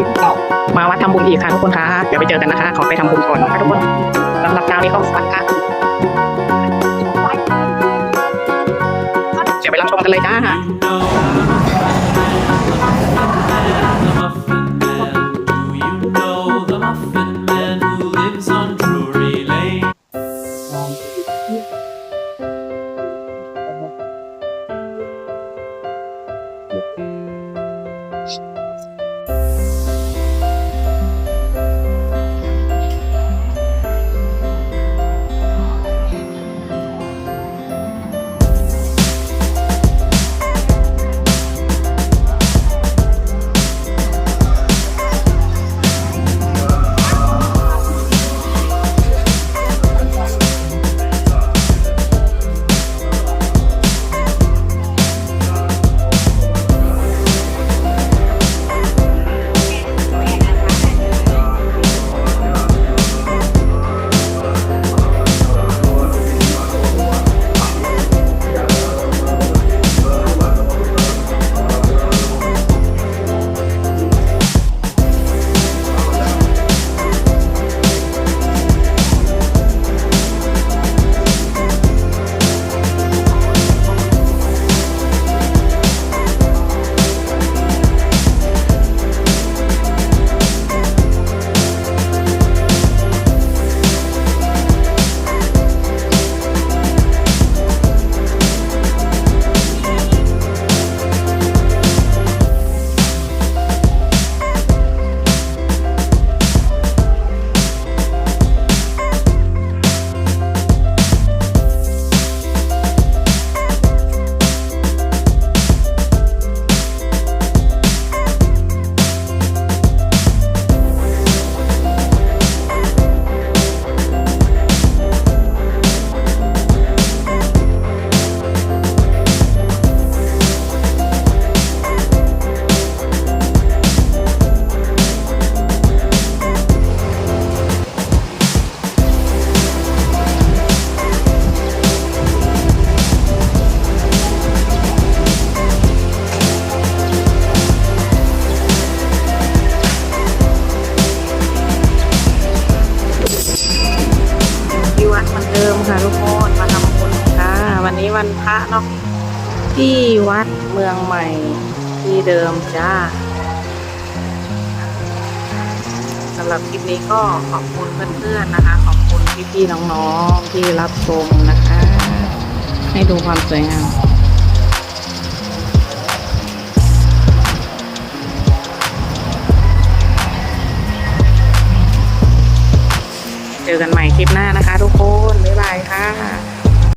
ึงก้ามาวัดทำบุญอีกค่ะทุกคนคะเดี๋ยวไปเจอกันนะคะ ขอไปทำบุญก่อนนะคะทุกคนสำหรับเช้านี้ก็วัดค่ะเดี๋ยวไปรับชมกันเลยจ้า ค่ะทุกคนมาทำบุญค่ะ วันนี้วันพระเนาะที่วัดเมืองใหม่ที่เดิมจ้าสำหรับคลิปนี้ก็ขอบคุณเพื่อนๆนะคะ ขอบคุณพี่ๆน้องๆที่รับชมนะคะ ให้ดูความสวยงาม เจอกันใหม่คลิปหน้านะคะทุกคน บ๊ายบายค่ะ